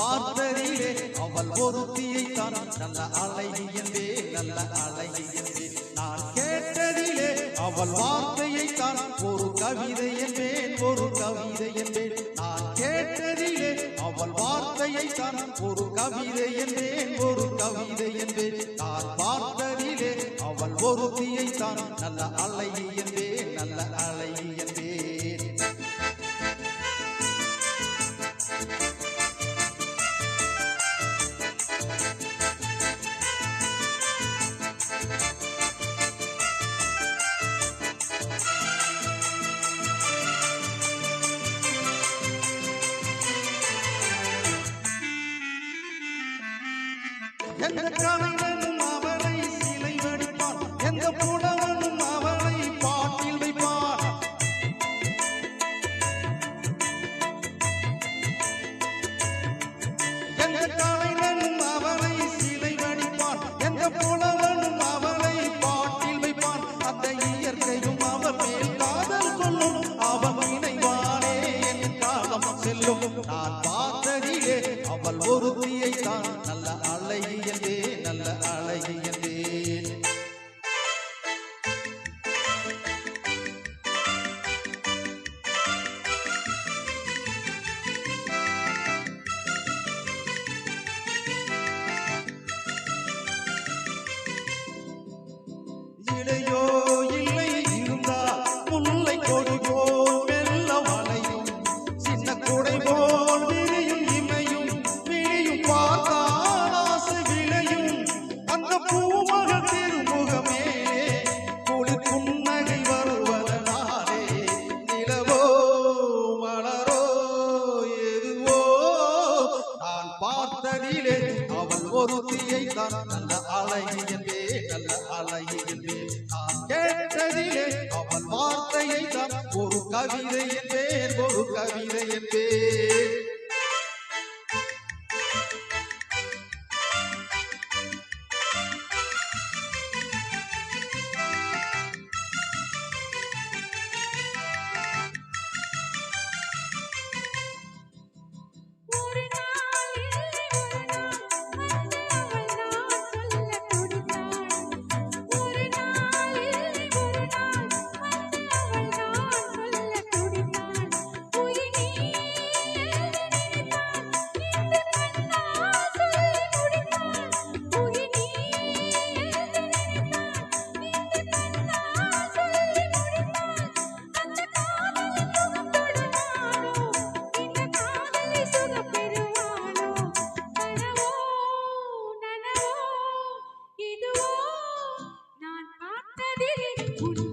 பார்த்ததிலே அவள் ஒருத்தியை தான் நல்ல அழகியந்தே நல்ல அழகியந்தே நான் கேட்டதிலே அவள் வார்த்தையை தான் ஒரு கவிதை என்பேன் ஒரு கவிதை என்பேன். நான் கேட்டதிலே அவள் வார்த்தையை தான் ஒரு கவிதை என்பேன் ஒரு கவிதை என்பேன். நான் பார்த்ததிலே அவள் ஒருத்தியை தான் நல்ல அழகியந்தே நல்ல அழகியந்தே எந்த கலைஞனும் அவளை சிலை வடிப்பான் எந்த புலவனும் அவளை பாட்டில் வைப்பான் எந்த கலைஞனும் அவளை சிலை வடிப்பான் எந்த புலவனும் அவளை பாட்டில் வைப்பான் அந்த இயற்கையும் அவள் மேல் காதல் கொள்ளும். அவன் இணைவானே என் காலம் செல்லும். நான் பார்த்ததிலே அவள் ஒருத்தியை இடையோ இல்லை இருந்தா முல்லை கொடி போல் மெல்ல வளையும் சின்ன குடை போல் விரியும் இமையும் விழியும் பார்த்தால் ஆசை விளையும். அந்த பூமக திருமுகமே. குளிர் புன்னகை வருவதனாலே நிலவோ மலரோ எதுவோ. நான் பார்த்ததிலே அவள் தான் நல்ல அழகி என்பே நல்ல அழகி என்பே கேட்டதிலே அவள் வார்த்தையை தான் ஒரு கவிதை என்பேன் ஒரு கவிதை என்பேன் Woo!